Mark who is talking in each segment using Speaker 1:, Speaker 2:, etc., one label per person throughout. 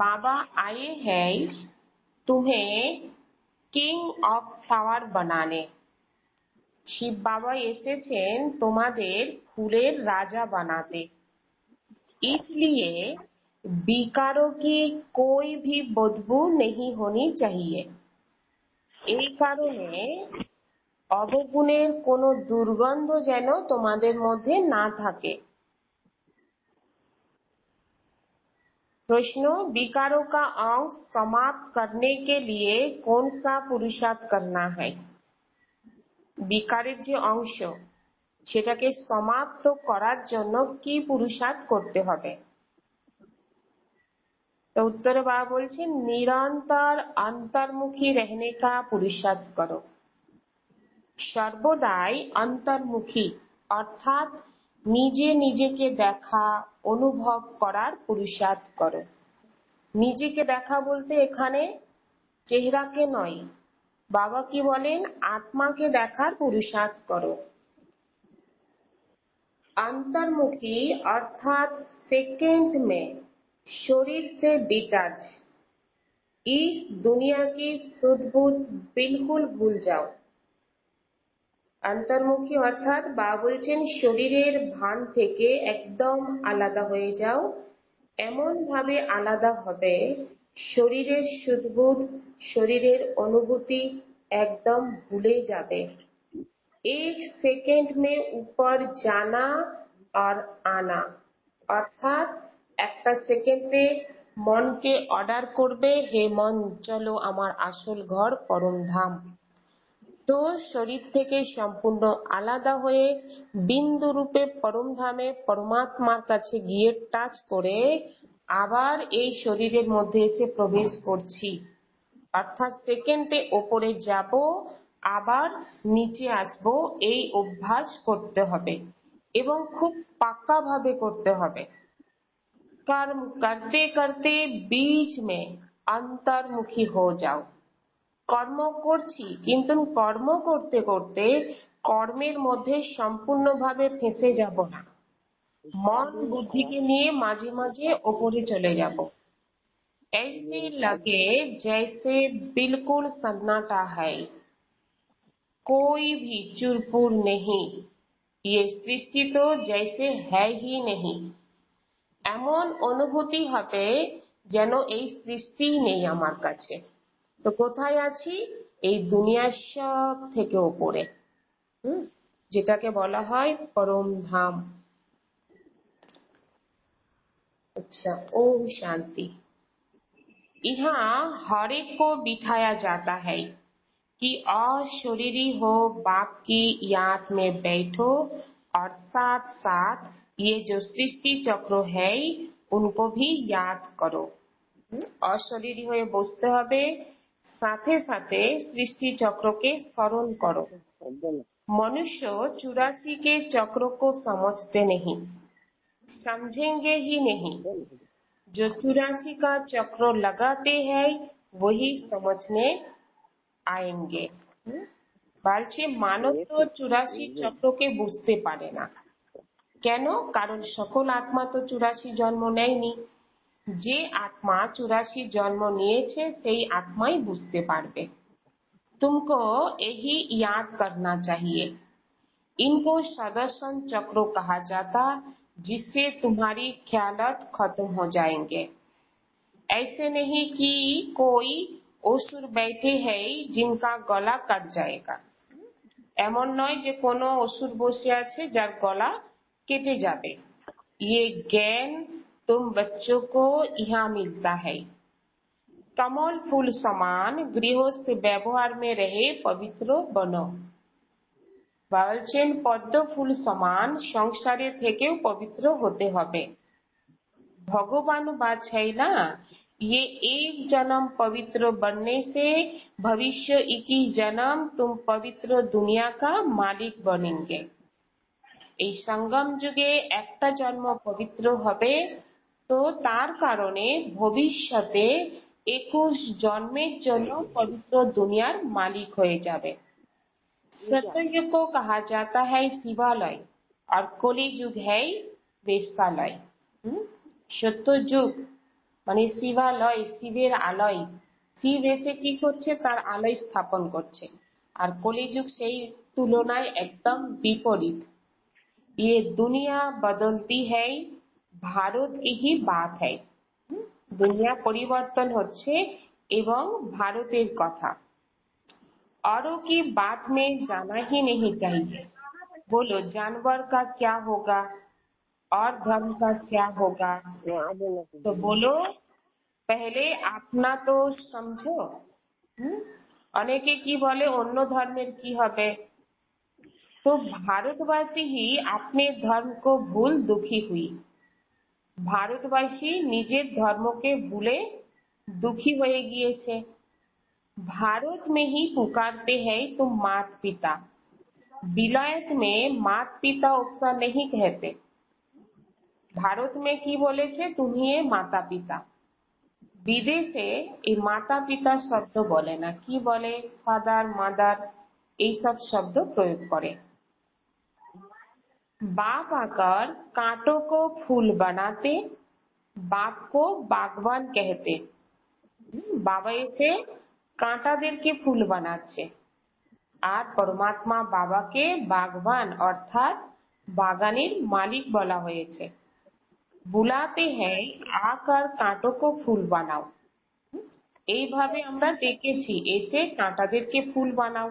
Speaker 1: बाबा आए हैं तुम्हें কিং অফ ফ্লাওয়ার বানানে শিব বাবা এসেছেন তোমাদের ফুলের রাজা বানাতে इसलिए विकारों की कोई भी बदबू नहीं होनी चाहिए এই কারণে অবগুণের কোনো দুর্গন্ধ যেন তোমাদের মধ্যে না থাকে प्रश्न विकारों का अंश समाप्त करने के लिए कौन सा पुरुषार्थ करना है বিকারের যে অংশ সেটাকে সমাপ্ত করার জন্য কি পুরুষার্থ করতে হবে তো উত্তরে বাবা বলছেন নিরন্তর অন্তর্মুখী रहने का पुरुषार्थ करो সর্বদাই অন্তর্মুখী অর্থাৎ নিজে নিজেকে দেখা অনুভব করার পুরুষার্থ করো নিজেকে দেখা বলতে এখানে চেহারাকে নয় বাবা কি বলেন আত্মাকে দেখার পুরুষার্থ করো अंतर्मुखी अर्थात सेकंड में शरीर से डिटैच इस दुनिया की सुध बुध बिल्कुल भूल जाओ অন্তর্মুখী অর্থাৎ বা বলছেন শরীরের ভান থেকে একদম আলাদা হয়ে যাও এমন ভাবে আলাদা হবে শরীরের সুদবুদ শরীরের অনুভূতি একদম ভুলে যাবে एक सेकंड में ऊपर जाना और आना অর্থাৎ একটা সেকেন্ডে মনকে অর্ডার করবে হে মন চলো আমার আসল ঘর পরমধাম তো শরীর থেকে সম্পূর্ণ আলাদা হয়ে বিন্দু রূপে পরমধামে পরমাত্মার কাছে গিয়ে টাচ করে আবার এই শরীরের মধ্যে এসে প্রবেশ করছি অর্থাৎ সেকেন্ডে ওপরে যাব আবার নিচে আসব এই অভ্যাস করতে হবে এবং খুব পাক্কা ভাবে করতে হবে कर्म करते करते बीच में अंतर्मुखी हो जाओ কর্ম করছি কিন্তু কর্ম করতে করতে কর্মের মধ্যে সম্পূর্ণভাবে ফেঁসে যাব না মন বুদ্ধিকে নিয়ে মাঝে মাঝে ওপরে চলে যাব ऐसे लगे जैसे बिल्कुल सन्नाटा है कोई भी चुरपुर नहीं ये सृष्टि तो जैसे है ही नहीं এমন অনুভূতি হবে যেন এই সৃষ্টি নেই আমার কাছে তো কোথায় আছি এই দুনিয়ার সব থেকে ওপরে হুম যেটাকে বলা হয় পরম ধাম अच्छा ओम शांति यहाँ हर एक को बिठाया जाता है कि अशरीरी हो बाप की याद में बैठो और साथ साथ ये जो सृष्टि चक्र है उनको भी याद करो অশরীরী হয়ে বসতে হবে সাথে সাথে सृष्टि चक्र के स्मरण करो मनुष्य चौरासी के चक्र को समझते नहीं समझेंगे ही नहीं जो चौरासी का चक्र लगाते हैं वही समझने आएंगे বলছে মানব তো চুরাশি চক্রকে বুঝতে পারে না কেন কারণ সকল আত্মা তো চুরাশি জন্ম নেয়নি যে আত্মা চুরাশি জন্ম নিয়েছে সেই আত্মাই বুঝতে পারবে तुमको यही याद करना चाहिए इनको सदर्शन चक्र कहा जाता जिससे तुम्हारी ख्यालत खत्म हो जाएंगे ऐसे नहीं कि कोई অসুর बैठे है जिनका गला कट जाएगा এমন নয় যে কোনো অসুর বসে আছে যার গলা কেটে যাবে ये ज्ञान तुम बच्चों को यहाँ मिलता है कमल फूल समान गृहस्थ ব্যবহার में रहे पवित्र बनो বলছেন পদ্ম ফুল সমান সংসারে থেকেও পবিত্র হতে হবে ভগবান बात है ना ये एक जन्म पवित्र बनने से भविष्य इक्कीस जन्म तुम पवित्र दुनिया का मालिक बनेंगे এই সঙ্গম যুগে একটা জন্ম পবিত্র হবে তো তার কারণে ভবিষ্যতে একুশ জন্মের জন্য পবিত্র দুনিয়ার মালিক হয়ে যাবে सत्ययुग को कहा जाता है शिवालय और कली युग है वेश्यालय সত্য যুগ মানে শিবালয় শিবের আলয় শিব এসে কি করছে তার আলয় স্থাপন করছে আর কলিযুগ সেই তুলনায় একদম বিপরীত ये दुनिया बदलती है ভারত ही बात है দুনিয়া পরিবর্তন হচ্ছে এবং ভারতের কথা औरों की बात में जाना ही नहीं चाहिए बोलो जानवर का क्या होगा और धर्म का क्या होगा तो बोलो पहले अपना तो समझो হুম? অনেকে কি বলে অন্য ধর্মের কি হবে तो भारतवासी ही अपने धर्म को भूल दुखी हुई ভারতবাসী নিজের ধর্মকে ভুলে দুঃখী হয়ে গিয়েছে भारत में ही पुकारते हैं तुम मात पिता विलायत में मात पिता उपसा नहीं कहते ভারত মে কি বলেছে তুমি এ মাতা পিতা বিদেশে এই মাতা পিতা শব্দ বলে না কি বলে ফাদার মাদার এইসব শব্দ প্রয়োগ করে बाप आकर कांटों को फूल बनाते बाप को बागवान कहते বাবা এসে কাঁটাদেরকে ফুল বানাচ্ছে আর পরমাত্মা বাবাকে বাগবান অর্থাৎ বাগানের মালিক বলা হয়েছে বুলাতে হ্যাঁ আকার কাঁটো কো ফুল বানাও এইভাবে আমরা দেখেছি এসে কাঁটাদেরকে ফুল বানাও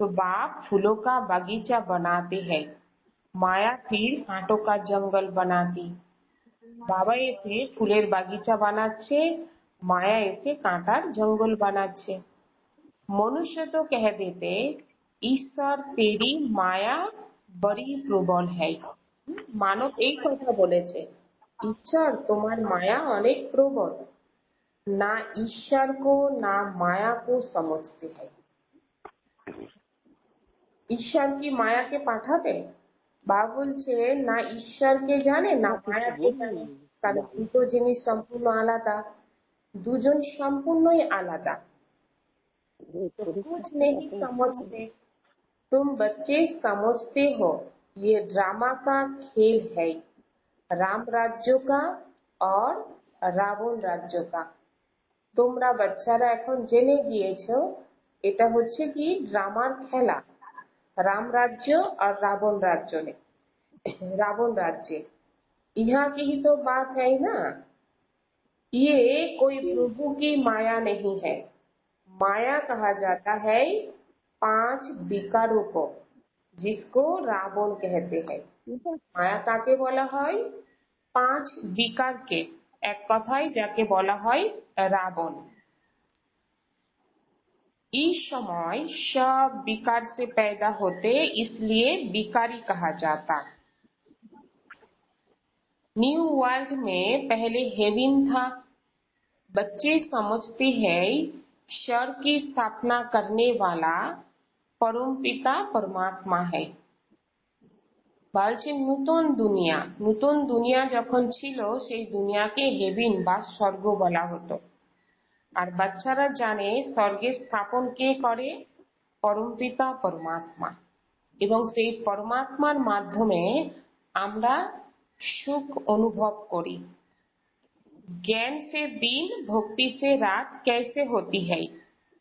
Speaker 1: তো बाप फूलों का बगीचा बनाते हैं মায়া ফির কাঁটো হাঁটোকার জঙ্গল বানাতি। বাবা এসে ফুলের বাগিচা বানাচ্ছে, মায়া এসে কাঁটার জঙ্গল বানাচ্ছে। মনুষ্য তো কহ দেতে, ঈশ্বর তেরি মায়া বড়ি প্রবল হ্যাঁ মানব এই কথা বলেছে, ঈশ্বর তোমার মায়া অনেক প্রবল। না ঈশ্বর কো, না মায়া কো সমঝতে হ্যায়। ঈশ্বর কি মায়াকে পাঠাবে? বা বলছে না ঈশ্বরকে জানে না মায়াকে জানে কারণ দুটো জিনিস সম্পূর্ণ আলাদা দুজন সম্পূর্ণই আলাদা तो कुछ नहीं समझते तुम बच्चे समझते हो ये ड्रामा का खेल है राम राज्य का और রাবণ রাজ্য কা তোমরা বাচ্চারা এখন জেনে গিয়েছো এটা হচ্ছে কি ড্রামার খেলা राम राज्य और रावण राज्य ने रावण राज्य यहाँ की ही तो बात है ना ये कोई प्रभु की माया नहीं है माया कहा जाता है पांच विकारों को जिसको रावण कहते हैं মায়া কাকে বলা হয় পাঁচ বিকারকে এক কথায় যাকে বলা হয় রাবণ इस समय सब विकार से पैदा होते इसलिए विकारी कहा जाता न्यू वर्ल्ड में पहले हेविन था बच्चे समझते हैं शर की स्थापना करने वाला परम पिता परमात्मा है বলছেন নতুন দুনিয়া নতুন দুনিয়া যখন ছিল সেই দুনিয়াকে হেভিন বা স্বর্গ বলা হতো আর বাচ্চারা জানে স্বর্গের স্থাপন কে করে পরমপিতা পরমাত্মা এবং সেই পরমাত্মার মাধ্যমে আমরা সুখ অনুভব করি ज्ञान से दिन भक्ति से रात कैसे होती है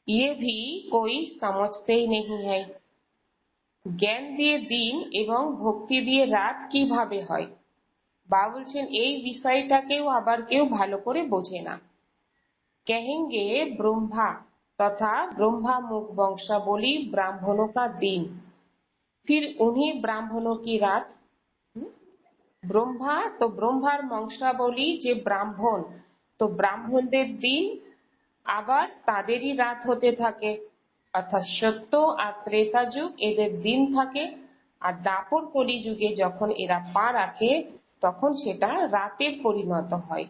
Speaker 1: ये भी कोई समझते ही नहीं है জ্ঞান দিয়ে দিন এবং ভক্তি দিয়ে রাত কিভাবে হয় বা বলছেন এই বিষয়টাকেও আবার কেউ ভালো করে বোঝে না कहेंगे ब्रह्मा तथा ब्रह्मा मुख वंशावली ब्राह्मणों का दिन फिर उन्हीं ब्राह्मणों की रात ব্রহ্মা তো ব্রহ্মার বংশাবলী যে ব্রাহ্মণ তো ব্রাহ্মণদের দিন আবার তাদেরই রাত হতে থাকে অর্থাৎ সত্য আর ত্রেতা যুগ এদের দিন থাকে আর দাপর কলি যুগে যখন এরা পা রাখে তখন সেটা রাতের পরিণত হয়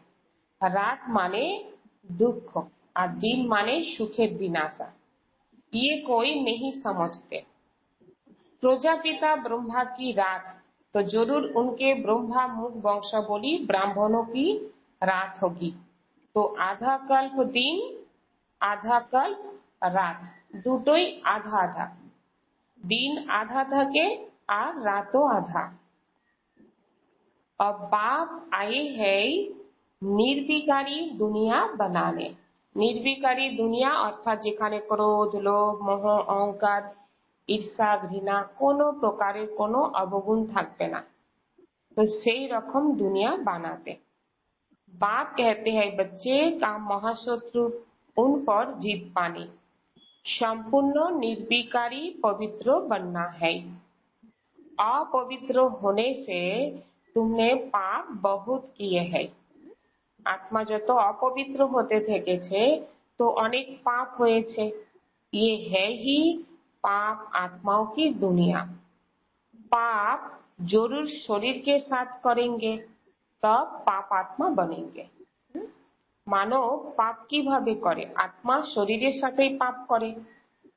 Speaker 1: রাত মানে दुख और दिन माने सुखेर दिन आशा ये कोई नहीं समझते प्रजापिता ब्रह्मा की रात तो जरूर उनके ब्रह्मा मुख वंशावली ब्राह्मणों की रात होगी तो आधा कल्प दिन आधा कल्प রাত দুটোই আধা আধা দিন আধা থাকে আর রাতও আধা अब बाप आए हैं নির্বিকারী দুনিয়া বানানে নির্বিকারী দুনিয়া অর্থাৎ যেখানে ক্রোধ লোভ মোহ অহংকার ঈর্ষা ঘৃণা কোনো প্রকারের কোনো অবগুণ থাকবে না तो सही रकम दुनिया बनाते बाप कहते हैं बच्चे का महाशत्रु उन पर जीत पानी संपूर्ण निर्विकारी पवित्र बनना है अपवित्र होने से तुमने पाप बहुत किए हैं আত্মা যত অপবিত্র হতে থেকেছে তো অনেক পাপ হয়েছে ये है ही पाप आत्माओं की दुनिया पाप जरूर शरीर के साथ करेंगे तब पाप आत्मा बनेंगे মানব পাপ কিভাবে করে আত্মা শরীরের সাথেই পাপ করে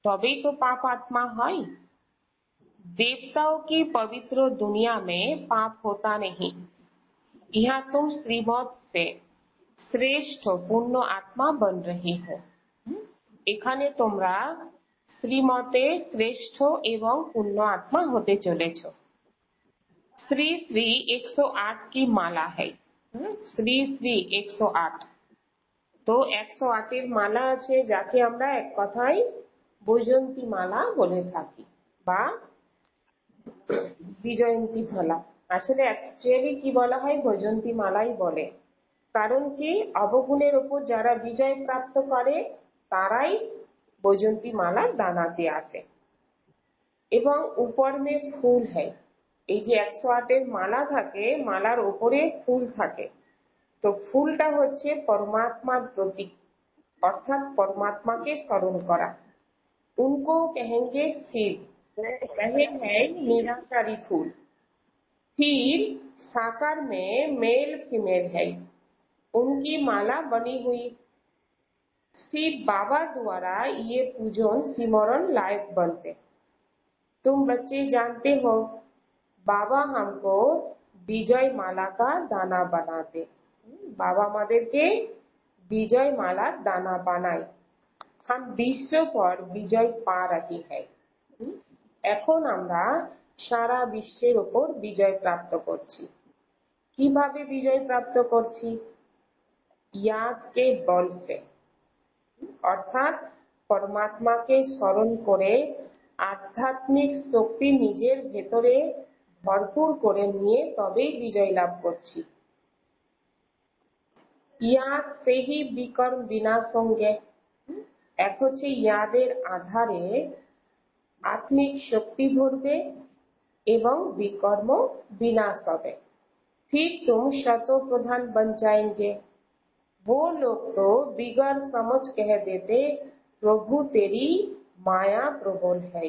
Speaker 1: তবেই তো पाप आत्मा হয় देवताओं की पवित्र दुनिया में पाप होता नहीं यहाँ तुम श्रीमत से শ্রেষ্ঠ পূর্ণ আত্মা বন রহি হো এখানে তোমরা শ্রীমতে শ্রেষ্ঠ এবং পূর্ণ আত্মা হতে চলেছ শ্রী শ্রী একশো আট কি মালা है। শ্রী শ্রী একশো আট তো একশো আটের মালা আছে যাকে আমরা এক কথায় বৈজন্তী মালা বলে থাকি বা বিজয়ন্তী মালা আসলে অ্যাকচুয়ালি কি বলা হয় বৈজন্তী মালাই বলে কারণ কি অবগুণের ওপর যারা বিজয় প্রাপ্ত করে তারাই বৈজন্তী মালার দানাতে আসে এবং উপর মে ফুল হয় এই যে একশো আটের মালা থাকে মালার উপরে ফুল থাকে তো ফুলটা হচ্ছে পরমাত্মার প্রতীক অর্থাৎ পরমাত্মাকে স্মরণ করা उनको कहेंगे शिव कहे है निराकारी फूल फिर साकार में मेल फीमेल है उनकी माला बनी हुई शिव बाबा द्वारा ये पूजन सिमरन लायक बनते तुम बच्चे जानते हो बाबा हमको विजय माला का दाना बनाते বাবা আমাদেরকে বিজয় মালার দানা বানায় हम বিশ্ব পর বিজয় পা রাহি है এখন আমরা সারা বিশ্বের ওপর বিজয় প্রাপ্ত করছি কিভাবে বিজয় প্রাপ্ত করছি ইয়াকে বলছে, অর্থাৎ পরমাত্মাকে স্মরণ করে আধ্যাত্মিক শক্তি নিজের ভেতরে ভরপুর করে নিয়ে তবেই বিজয় লাভ করছি। ইয়াদ সেহি বিকর্ম বিনা সঙ্গে এক হচ্ছে ইয়াদের আধারে আত্মিক শক্তি ভরবে এবং বিকর্ম বিনাশ হবে। ফির তুম শত প্রধান বন যাएंगे वो लोग तो बिगड़ समझ कह देते प्रभु तेरी माया प्रबल है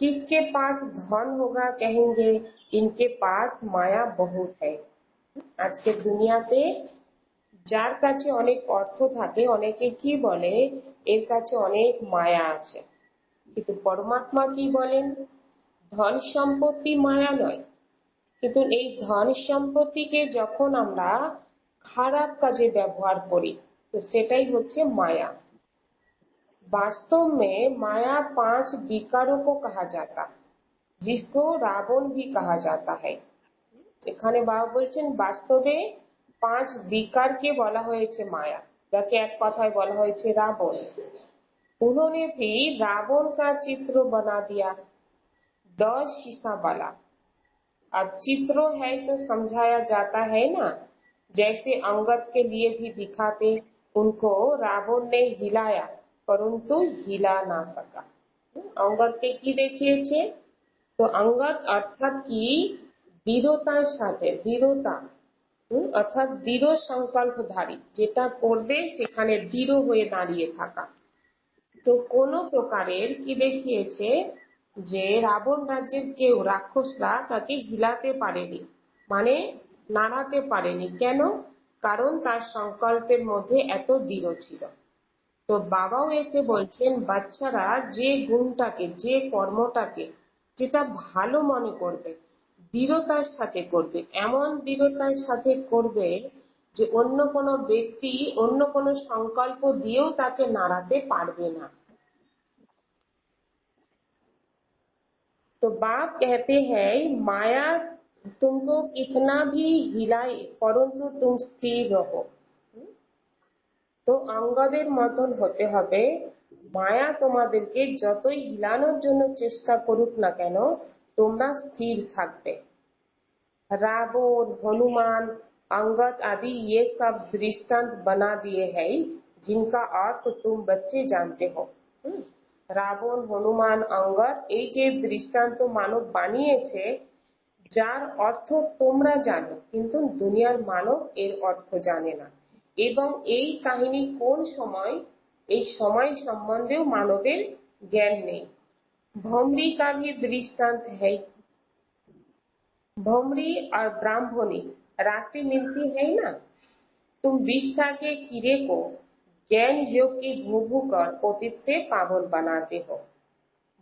Speaker 1: किसके पास धन होगा कहेंगे इनके पास माया बहुत है আজকের দুনিয়াতে যার কাছে অনেক অর্থ থাকে অনেকে কি বলে এর কাছে অনেক মায়া আছে কিন্তু পরমাত্মা কি বলেন ধন সম্পত্তি মায়া নয় কিন্তু এই ধন সম্পত্তিকে যখন আমরা খারাপ কাজে ব্যবহার করি তো সেটাই হচ্ছে মায়া वास्तव में माया पांच विकारों को कहा जाता जिसको रावण भी कहा जाता है এখানে বাবা বলছেন বাস্তবে পাঁচ বিকারকে বলা হয়েছে মায়া যাকে এক কথায় বলা হয়েছে রাবণ उन्होंने भी रावण का चित्र बना दिया दस शीशा वाला अब चित्रों है तो समझाया जाता है ना जैसे अंगद के लिए भी दिखाते उनको रावण ने हिलाया परंतु हिला ना सका অঙ্গদকে কি দেখিয়েছে তো অঙ্গদ অর্থাৎ কি দৃঢ়তার সাথে দৃঢ়তা অর্থাৎ দৃঢ় সংকল্পধারী যেটা করবে সেখানে দৃঢ় হয়ে দাঁড়িয়ে থাকা তো কোন প্রকারের কি দেখিয়েছে যে রাবণ রাজ্যের কেউ রাক্ষসরা তাকে হিলাতে পারেনি মানে নাড়াতে পারেনি কেন কারণ তার সংকল্পের মধ্যে এত দৃঢ় ছিল তো বাবাও এসে বলছেন বাচ্চারা যে গুণটাকে যে কর্মটাকে যেটা ভালো মনে করবে দৃঢ়তার সাথে করবে এমন দৃঢ়তার সাথে করবে যে অন্য কোনো ব্যক্তি অন্য কোনো সংকল্প দিয়েও তাকে নাড়াতে পারবে না तो बाप कहते हैं माया तुमको कितना भी हिलाए परंतु तुम স্থির रहो তো অঙ্গদের মতন হতে হবে মায়া তোমাদেরকে যতই হিলানোর জন্য চেষ্টা করুক না কেন তোমরা স্থির থাকবে रावण हनुमान अंगद आदि ये सब दृष्टांत बना दिए हैं जिनका अर्थ तुम बच्चे जानते हो হুম? রাবণ হনুমান অঙ্গদ এই যে দৃষ্টান্ত মানব বানিয়েছে যার অর্থ তোমরা জানো কিন্তু দুনিয়ার মানব এর অর্থ জানে না এবং এই কাহিনী কোন সময় এই সময় সম্বন্ধেও মানবের জ্ঞান নেই ভ্রমরি का भी दृष्टांत है भमरी और ब्राह्मणी राशि मिलती है ना तुम विष्ठा के कीड़े को ज्ञान योग की भूभू कर पतित से पावन बनाते हो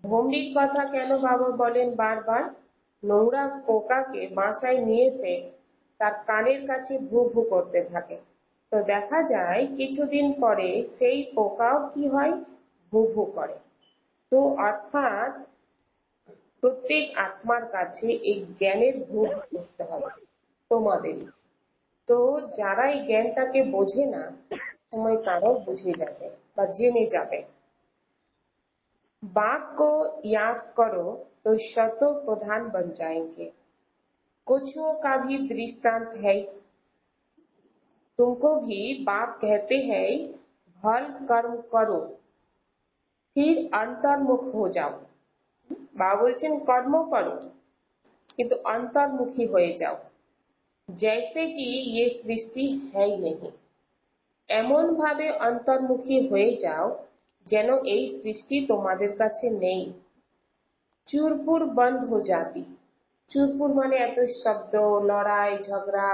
Speaker 1: ভমরির কথা কেন বাবা বলেন বারবার নোংরা পোকাকে বাসায় নিয়ে এসে তার কানের কাছে ভু ভু করতে থাকে। তো দেখা যায় কিছুদিন পরে সেই পোকাও কি হয়? ভু ভু করে। তো অর্থাৎ প্রত্যেক আত্মার কাছে এই জ্ঞানের ভোগ করতে হবে তোমাদের। তো যারা এই জ্ঞানটাকে বোঝে না, সময় তারাও বুঝে যাবে বা জেনে যাবে। बाप को याद करो तो शतो प्रधान बन जाएंगे कुछों का भी दृष्टांत है तुमको भी बाप कहते हैं भल कर्म करो फिर अंतर्मुख हो जाओ বাবা বলছেন কর্ম করো কিন্তু অন্তর্মুখী হয়ে যাও जैसे कि ये सृष्टि है ही नहीं এমন ভাবে অন্তর্মুখী হয়ে যাও যেন এই সৃষ্টি তোমাদের কাছে নেই। চুরপুর বন্ধ জাতি। চুরপুর মানে এত শব্দ, লড়াই, ঝগড়া,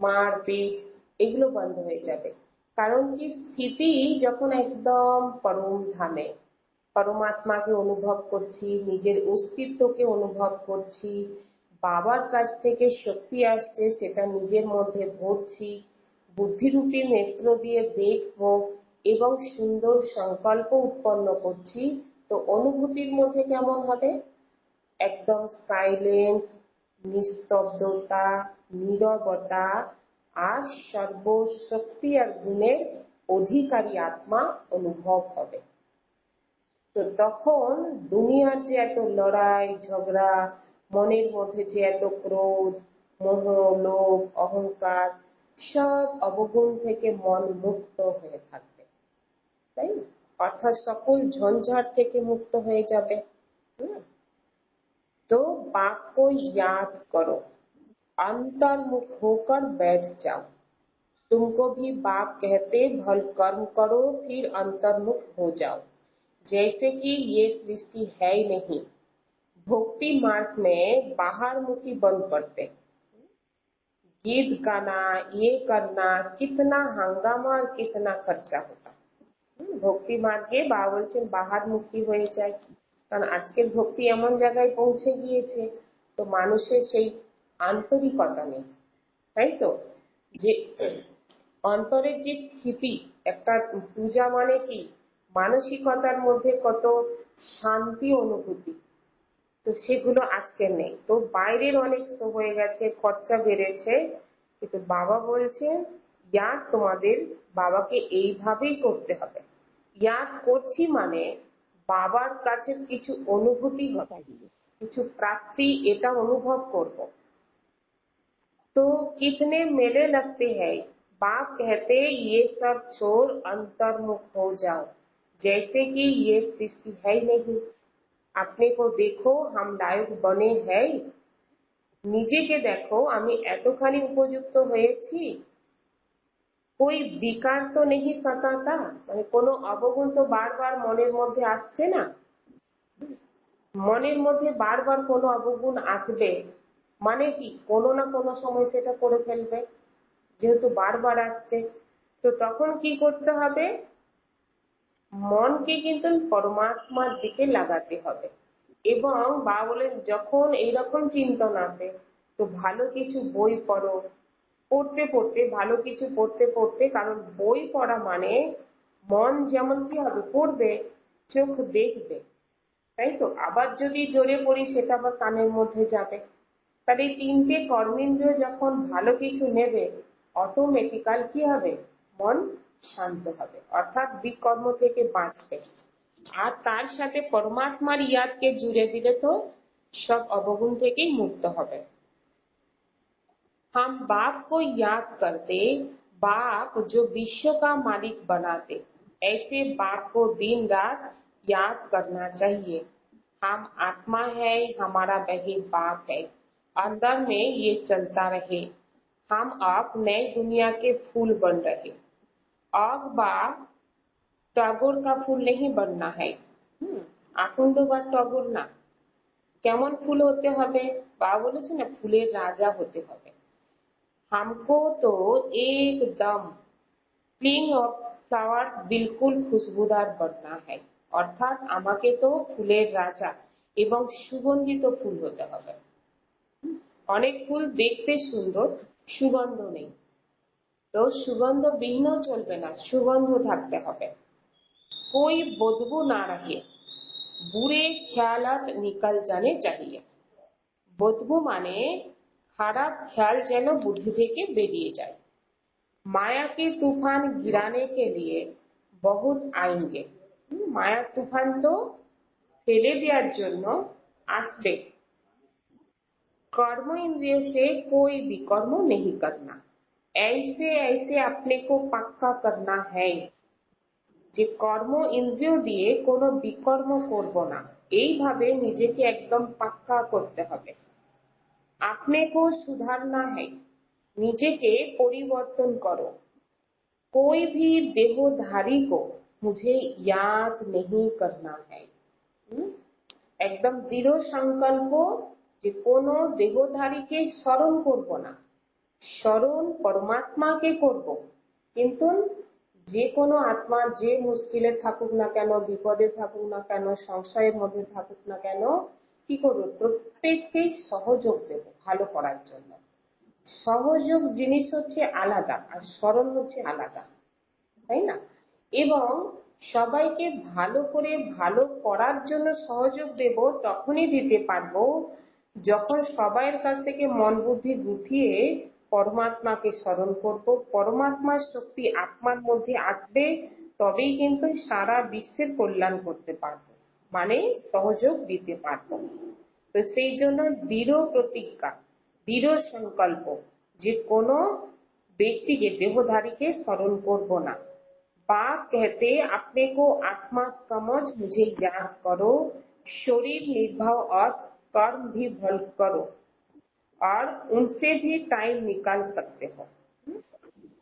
Speaker 1: মারপিট, এগুলো বন্ধ হয়ে যাবে। কারণ কি স্থিতি যখন একদম পরম ধামে। পরমাত্মাকে অনুভব করছি, নিজের অস্তিত্বকে অনুভব করছি, বাবার কাছ থেকে শক্তি আসছে, সেটা নিজের মধ্যে ভরছি, বুদ্ধিরূপী নেত্র দিয়ে দেখব এবং সুন্দর সংকল্প উৎপন্ন করছি, তো অনুভূতির মধ্যে কেমন হবে? একদম সাইলেন্স নিস্তব্ধতা, নীরবতা আর সর্বশক্তি আর গুণের অধিকারী আত্মা অনুভব হবে। তো তখন দুনিয়ার যে এত লড়াই, ঝগড়া, মনের মধ্যে যে এত ক্রোধ, মোহ, লোভ, অহংকার, সব অবগুণ থেকে মন মুক্ত হয়ে থাকবে তাই না অর্থাৎ সকল ঝঞ্ঝাট থেকে মুক্ত হয়ে যাবে तो बाप को याद करो अंतर्मुख होकर बैठ जाओ तुमको भी बाप कहते भल कर्म करो फिर अंतर्मुख हो जाओ जैसे कि ये सृष्टि है ही नहीं भक्ति मार्ग में बाहर मुखी बन पड़ते गीत गाना ये करना कितना हंगामा और कितना खर्चा होता ভক্তি মার্গে বাবা বলছেন বাহার মুক্তি হয়ে যায়। কারণ আজকের ভক্তি এমন জায়গায় পৌঁছে গিয়েছে, তো মানুষের সেই আন্তরিকতা নেই। তাই তো? যে অন্তরের যে স্থিতি, একটা পূজা মানে কি? মানসিকতার মধ্যে কত শান্তি অনুভূতি। তো সেগুলো আজকে নেই। তো বাইরের অনেক হয়ে গেছে, খরচা বেড়েছে। কিন্তু বাবা বলছেন ইয়াদ তোমাদের বাবাকে এইভাবেই করতে হবে ইয়াদ করছি মানে বাবার কাছে কিছু অনুভূতি হবে কিছু প্রাপ্তি এটা অনুভব করব तो कितने मेले लगते हैं बाप कहते ये सब छोड़ अंतर्मुख हो जाओ जैसे कि ये सृष्टि है ही नहीं अपने को देखो हम লায়ক বনে है নিজেকে দেখো আমি এতখানি উপযুক্ত হয়েছি কই বিকার তো নেই সতাতা মানে কোনো অবগুণ তো বারবার মনের মধ্যে আসছে না? মনের মধ্যে বারবার কোনো অবগুণ আসবে? মানে কি, কোনো না কোনো সময় সেটা করে ফেলবে? যেহেতু বারবার আসছে, তো তখন কি করতে হবে? মনকে কিন্তু পরমাত্মার দিকে লাগাতে হবে। এবং বা বলেন, যখন এইরকম চিন্তন আসে, তো ভালো কিছু বই পড়ো পড়তে পড়তে, ভালো কিছু পড়তে পড়তে, কারণ বই পড়া মানে মন যেমন কি হবে, পড়বে, চোখ দেখবে। তাই তো? আবার যদি জোরে পড়ি, সেটা আবার কানের মধ্যে যাবে। তাহলে তিনটে কর্মেন্দ্রিয় যখন ভালো কিছু নেবে অটোমেটিক্যাল কি হবে? মন শান্ত হবে। অর্থাৎ বিকর্ম থেকে বাঁচবে। আর তার সাথে পরমাত্মার ইয়াদকে জুড়ে দিলে তো সব অবগুণ থেকেই মুক্ত হবে। हम बाप को याद करते बाप जो विश्व का मालिक बनाते ऐसे बाप को दिन रात याद करना चाहिए हम आत्मा है हमारा वही बाप है अंदर में ये चलता रहे हम अब नए दुनिया के फूल बन रहे अब बाप টগর का फूल नहीं बनना है হুম, আকন্দ বা টগর না কেমন ফুল হতে হবে বা বলেছে না ফুলের রাজা হতে হবে हमको तो एकदम ক্লিং অফ ফ্লাওয়ার বিলকুল খুশবুদার बनना है অর্থাৎ আমাকে তো ফুলের রাজা এবং সুগন্ধিত ফুল হতে হবে অনেক ফুল দেখতে সুন্দর সুগন্ধ নেই তো সুগন্ধ বিহীন চলবে না সুগন্ধ থাকতে হবে कोई बदबू ना रहे बुरे ख्यालात निकल जाने चाहिए বদবু মানে খারাপ খেয়াল যেন বুদ্ধি থেকে বেরিয়ে যায় माया के तूफान गिराने के लिए बहुत आएंगे হুম, মায়ার তুফান তো ফেলে দেওয়ার জন্য আসবে कर्म इंद्रिय से कोई भी कर्म नहीं करना ऐसे ऐसे अपने को पक्का करना है যে কর্ম ইন্দ্রিয় দিয়ে কোনো বিকর্ম করব না এইভাবে নিজেকে একদম পাক্কা করতে হবে আপনেকো সুধারনা হ্যায়। নিজেকে পরিবর্তন করো। কোই ভি দেহধারী কো মুঝে ইয়াদ নেহি করনা হে একদম দৃঢ় সংকল্প যে কোনো দেহধারীকে স্মরণ করব না। স্মরণ পরমাত্মাকে করব। কিন্তু যে কোনো আত্মা যে মুশকিলে থাকুক না কেন, বিপদে থাকুক না কেন, সংশয়ের মধ্যে থাকুক না কেন কি করব? প্রত্যেককেই সহযোগ দেব ভালো করার জন্য। সহযোগ জিনিস হচ্ছে আলাদা আর স্মরণ হচ্ছে আলাদা, তাই না? এবং সবাইকে ভালো করে ভালো করার জন্য সহযোগ দেব, তখনই দিতে পারব যখন সবাইয়ের কাছ থেকে মন বুদ্ধি গুটিয়ে পরমাত্মাকে স্মরণ করব। পরমাত্মার শক্তি আত্মার মধ্যে আসবে, তবেই কিন্তু সারা বিশ্বের কল্যাণ করতে পারব। মানে সহযোগ দিতে পারবো তো সেই জন্য দৃঢ় প্রতিজ্ঞা দৃঢ় সংকল্প যে কোনো ব্যক্তিকে দেহধারীকে স্মরণ করব না बाप कहते अपने को आत्मा समझ मुझे याद करो शरीर निर्भव अर्थ कर्म भी भल करो और उनसे भी टाइम निकाल सकते हो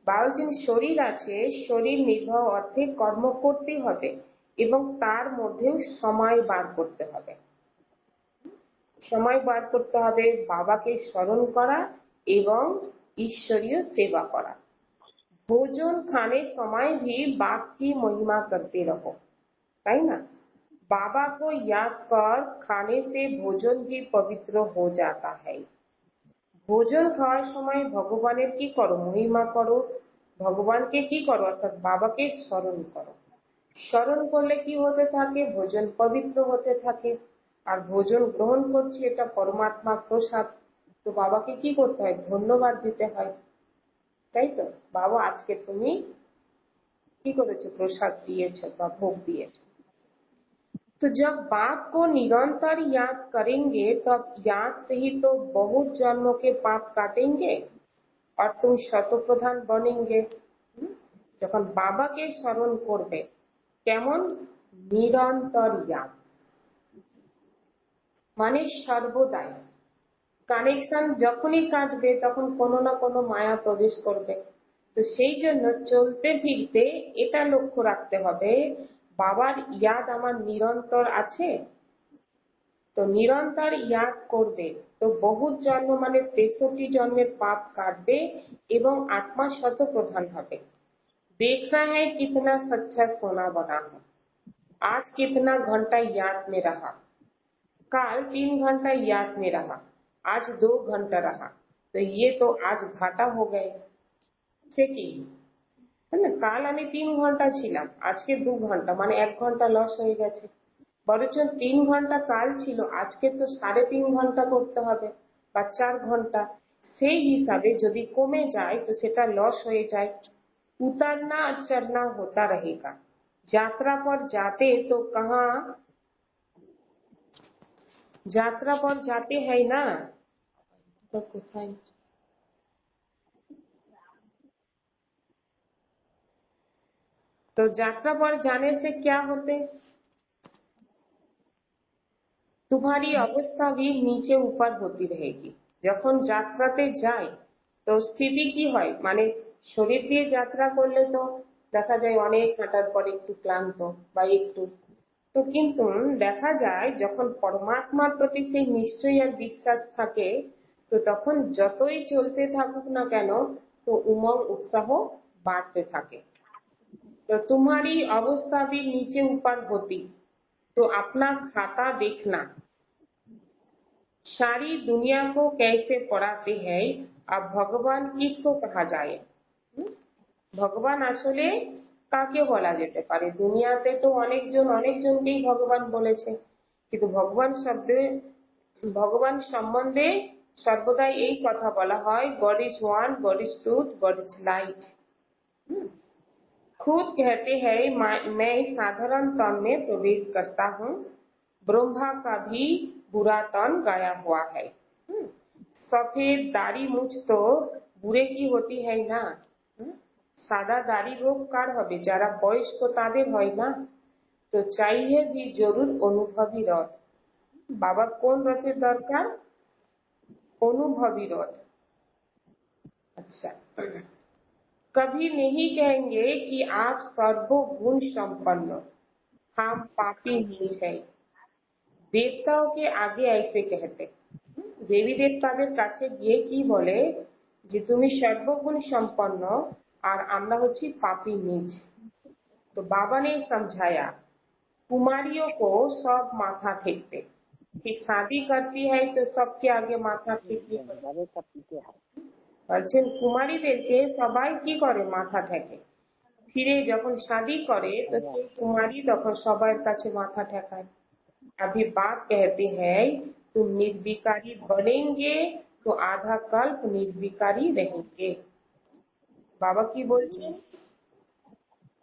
Speaker 1: বায়োজিন শরীর আছে শরীর নির্বাহ অর্থে কর্ম করতে হবে এবং তার মধ্যেও সময় বার করতে হবে সময় বার করতে হবে বাবাকে স্মরণ করা এবং ঈশ্বরীয় সেবা করা भोजन खाने समय भी बाप की महिमा करते रहो তাই না बाबा को याद कर खाने से भोजन भी पवित्र हो जाता है ভোজন খাওয়ার সময় ভগবানের কি করো মহিমা করো ভগবানকে কি করো অর্থাৎ বাবাকে স্মরণ করো স্মরণ করলে কি হতে থাকে ভোজন পবিত্র হতে থাকে আর ভোজন গ্রহণ করছি এটা পরমাত্মা প্রসাদ তো বাবাকে কি করতে হয় ধন্যবাদ দিতে হয় তাই তো বাবা আজকে তুমি কি করেছো প্রসাদ দিয়েছো বা ভোগ দিয়েছো तो जब बाप को निरंतर याद करेंगे तब याद से ही तो बहुत जन्मों के पाप काटेंगे और तुम শতপ্রধান বনেঙ্গে হুম? যখন বাবাকে স্মরণ করবে কেমন? নিরন্তর ইয়াদ মানে সর্বদাই। কানেকশন যখনই কাটবে তখন কোনো না কোনো মায়া প্রবেশ করবে। তো সেই জন্য চলতে ফিরতে এটা লক্ষ্য রাখতে হবে, বাবার ইয়াদ আমার নিরন্তর আছে? তো নিরন্তর ইয়াদ করবে। তো বহুত জন্ম মানে তেষট্টি জন্মের পাপ কাটবে এবং আত্মা শত প্রধান হবে। देखना है कितना सच्चा सोना बना है आज कितना घंटा याद में रहा काल तीन घंटा याद में रहा आज दो घंटा रहा तो ये तो आज घाटा हो गए চেকিং না কাল আমি তিন ঘন্টা ছিলাম আজকে দু ঘন্টা মানে এক ঘন্টা লস হয়ে গেছে বরঞ্চ তিন ঘন্টা কাল ছিল আজকে তো সাড়ে তিন ঘন্টা করতে হবে বা চার ঘন্টা সেই হিসাবে যদি কমে যায় তো সেটা লস হয়ে যায় उतरना चढ़ना होता रहेगा यात्रा पर जाते तो कहाँ यात्रा पर जाते हैं ना तो কোথায় तो यात्रा पर जाने से क्या होते तुम्हारी अवस्था भी नीचे ऊपर होती रहेगी যখন যাত্রাতে যাই তো স্থিতি কি হয় মানে শরীর দিয়ে যাত্রা করলে তো দেখা যায় অনেক হাঁটার পর একটু ক্লান্ত বা একটু তো কিন্তু দেখা যায় যখন পরমাত্মার প্রতি সেই নিশ্চয় আর বিশ্বাস থাকে তো তখন যতই চলতে থাকুক না কেন তো উমর উৎসাহ বাড়তে থাকে तो तुम्हारी अवस्था भी नीचे ऊपर होती तो अपना खाता देखना सारी दुनिया को कैसे पढ़ाते हैं अब भगवान किसको कहा जाए ভগবান আসলে কাকে বলা যেতে পারে দুনিয়াতে তো অনেকজন অনেকজনকেই ভগবান বলেছে কিন্তু ভগবান শব্দে ভগবান সম্বন্ধে সর্বদাই এই কথা বলা হয় God is one God is truth God is light खुद कहते हैं मैं साधारण तन में प्रवेश करता हूँ ब्रह्मा का भी बुरा तन गाया हुआ है सफेद दाढ़ी मुझ तो बुरे की होती है ना সাদা দাড়ি রোগ কার হবে যারা বয়স্ক তাদের হয় না তো চাইয়ে ভি জরুর অনুভবী রথ বাবা কোন রথের দরকার অনুভবী রথ अच्छा कभी नहीं कहेंगे कि आप सर्वगुण संपन्न हम पापी नीच है দেবতাও কে আগে ऐसे कहते দেবী দেবতাদের কাছে গিয়ে কি বলে যে তুমি সর্বগুণ সম্পন্ন আর আমরা হচ্ছি পাপी नीच तो बाबा ने समझाया कुमारियों को सब माथा टेकते फिर शादी करती है तो सबके आगे माथा टेकती বলছেন কুমারীদেরকে সবাই কি করে মাথা ঠেকে ফিরে যখন শাদি করে তো সেই কুমারী তখন সবার কাছে মাথা ঠেকায় अभी बात कहते हैं तुम निर्विकारी बनेंगे तो आधा कल्प निर्विकारी रहेंगे বাবা কি বলছেন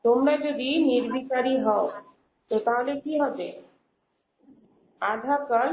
Speaker 1: তোমরা যদি নির্বিকারী হও তো তাহলে কি হবে? আধা কাল